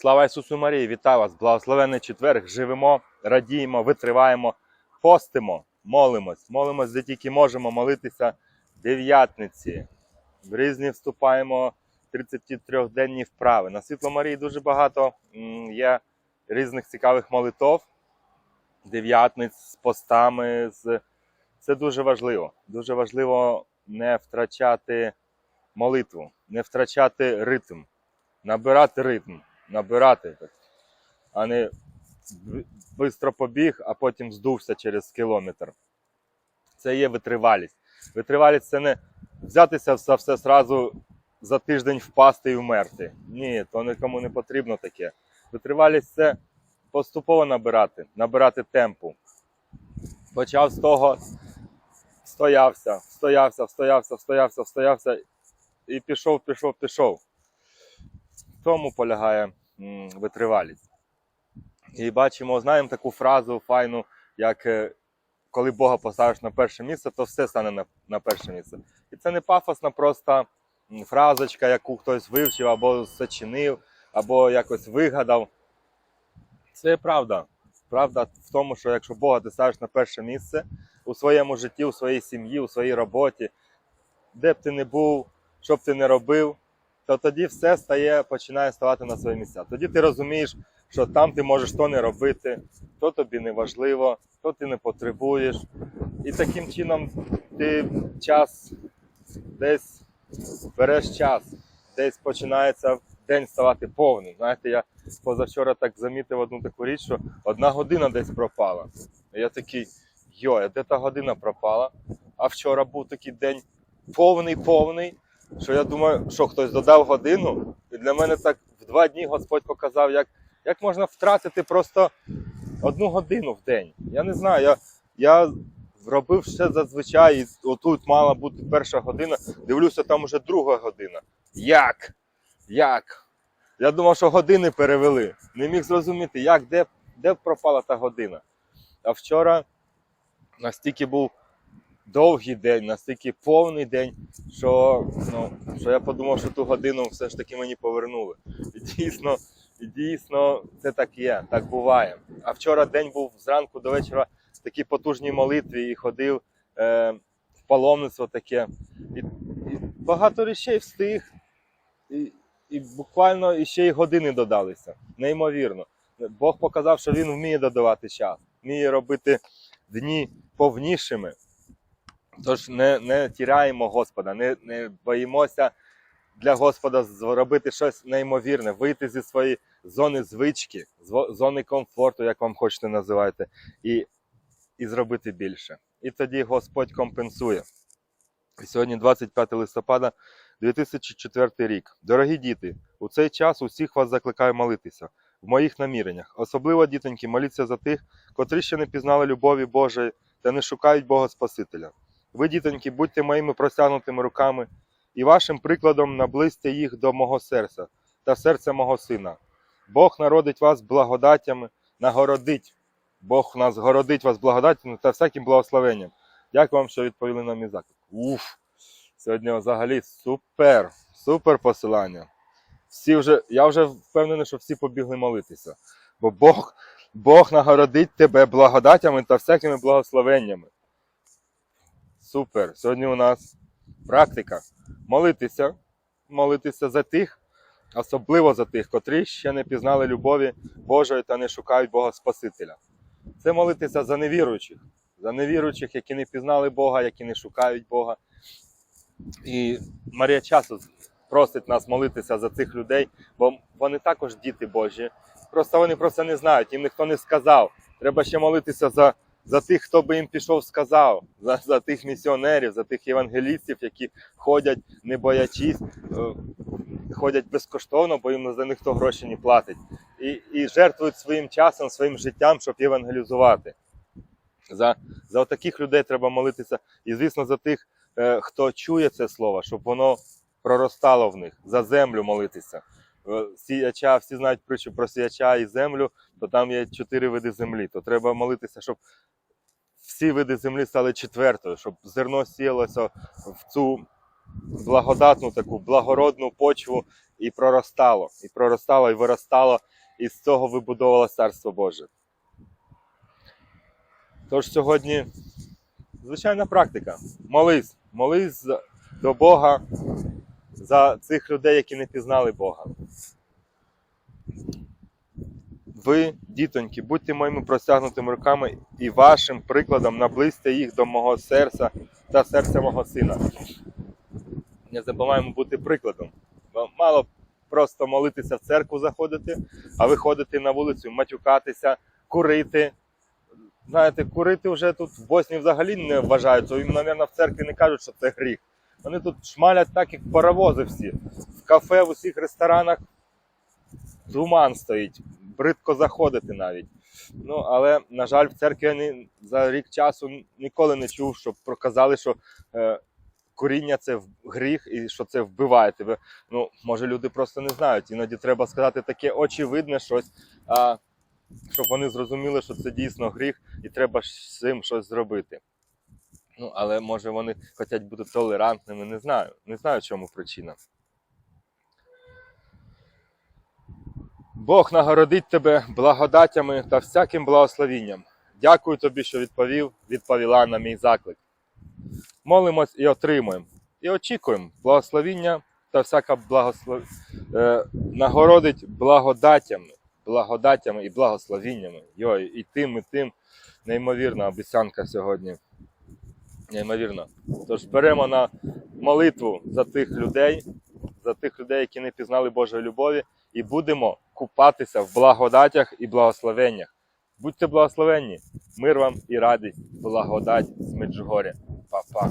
Слава Ісусу Марії, вітаю вас! Благословенний четверг! Живемо, радіємо, витриваємо, постимо, молимось, молимось, де тільки можемо молитися дев'ятниці. В різні вступаємо 33-денні вправи. На світло Марії дуже багато є різних цікавих молитов, дев'ятниць з постами. З... Це дуже важливо. Дуже важливо не втрачати молитву, не втрачати ритм, набирати ритм, набирати, а не швидко побіг, а потім здувся через кілометр. Це є витривалість. Витривалість це не взятися за все зразу за тиждень впасти і вмерти. Ні, то нікому не потрібно таке. Витривалість це поступово набирати, набирати темпу. Почав з того, стоявся, стоявся, стоявся, стоявся, стоявся і пішов, пішов, пішов. Тому полягає витривалість. І бачимо, знаємо таку фразу файну, як е, коли Бога поставиш на перше місце, то все стане на, на перше місце. І це не пафосна просто фразочка, яку хтось вивчив або сочинив, або якось вигадав. Це правда. Правда в тому, що якщо Бога ти ставиш на перше місце у своєму житті, у своїй сім'ї, у своїй роботі, де б ти не був, що б ти не робив, то тоді все стає, починає ставати на свої місця. Тоді ти розумієш, що там ти можеш то не робити, то тобі не важливо, то ти не потребуєш. І таким чином ти час десь береш час, десь починається день ставати повним. Знаєте, я позавчора так замітив одну таку річ, що одна година десь пропала. Я такий, йо, де та година пропала? А вчора був такий день повний, повний, що я думаю, що хтось додав годину. І для мене так в два дні Господь показав, як, як можна втратити просто одну годину в день. Я не знаю, я, я робив ще зазвичай, і отут мала бути перша година, дивлюся, там уже друга година. Як? Як? Я думав, що години перевели. Не міг зрозуміти, як, де, де пропала та година. А вчора настільки був довгий день, настільки повний день, що, ну, що я подумав, що ту годину все ж таки мені повернули. І дійсно, і дійсно це так є, так буває. А вчора день був зранку до вечора в такій потужній молитві і ходив е, в паломництво таке. І, і багато речей встиг. І, і буквально іще й години додалися. Неймовірно. Бог показав, що він вміє додавати час, вміє робити дні повнішими. Тож не, не тіряємо Господа, не, не боїмося для Господа зробити щось неймовірне, вийти зі своєї зони звички, зони комфорту, як вам хочете називати, і, і зробити більше. І тоді Господь компенсує. І сьогодні 25 листопада 2004 рік. Дорогі діти, у цей час усіх вас закликаю молитися в моїх наміреннях. Особливо, дітоньки, моліться за тих, котрі ще не пізнали любові Божої та не шукають Бога Спасителя. Ви, дітоньки, будьте моїми простягнутими руками і вашим прикладом наблизьте їх до мого серця та серця мого сина. Бог народить вас благодаттями, нагородить. Бог нас городить вас благодаттями та всяким благословенням. Дякую вам, що відповіли на мій заклик. Уф! Сьогодні взагалі супер, супер посилання. Всі вже, я вже впевнений, що всі побігли молитися. Бо Бог, Бог нагородить тебе благодаттями та всякими благословеннями. Супер. Сьогодні у нас практика. Молитися, молитися за тих, особливо за тих, котрі ще не пізнали любові Божої та не шукають Бога Спасителя. Це молитися за невіруючих, за невіруючих, які не пізнали Бога, які не шукають Бога. І Марія часто просить нас молитися за цих людей, бо вони також діти Божі. Просто вони про це не знають, їм ніхто не сказав. Треба ще молитися за, за тих, хто би їм пішов, сказав, за, за тих місіонерів, за тих євангелістів, які ходять, не боячись, е, ходять безкоштовно, бо їм за них гроші не платить. І, і жертвують своїм часом, своїм життям, щоб євангелізувати. За, за таких людей треба молитися. І, звісно, за тих, е, хто чує це слово, щоб воно проростало в них, за землю молитися. Е, Сіяча, всі знають притчу про сіяча і землю, то там є чотири види землі. То треба молитися, щоб всі види землі стали четвертою, щоб зерно сіялося в цю благодатну таку благородну почву і проростало, і проростало, і виростало, і з цього вибудовувалося Царство Боже. Тож сьогодні звичайна практика. Молись, молись до Бога за цих людей, які не пізнали Бога. Ви, дітоньки, будьте моїми простягнутими руками і вашим прикладом наблизьте їх до мого серця та серця мого сина. Не забуваємо бути прикладом. Мало просто молитися в церкву заходити, а виходити на вулицю, матюкатися, курити. Знаєте, курити вже тут в Боснії взагалі не вважають, їм, мабуть, в церкві не кажуть, що це гріх. Вони тут шмалять так, як паровози всі. В кафе, в усіх ресторанах туман стоїть, бридко заходити навіть. Ну, але, на жаль, в церкві я ні- за рік часу ніколи не чув, щоб проказали, що е, куріння це гріх і що це вбиває тебе. Ну, може, люди просто не знають. Іноді треба сказати таке очевидне щось, а, щоб вони зрозуміли, що це дійсно гріх, і треба з цим щось зробити. Ну, але може вони хочуть бути толерантними, не знаю. Не знаю, чому причина. Бог нагородить тебе благодатями та всяким благословінням. Дякую тобі, що відповів, відповіла на мій заклик. Молимось і отримуємо. І очікуємо благословіння та всяка благослов... е, нагородить благодатями, благодатями і благословіннями. Йой, і тим, і тим. Неймовірна обіцянка сьогодні. Неймовірно. Тож беремо на молитву за тих людей, за тих людей, які не пізнали Божої любові, і будемо купатися в благодатях і благословеннях. Будьте благословенні, мир вам і радість, благодать з Меджугоря. Па-па.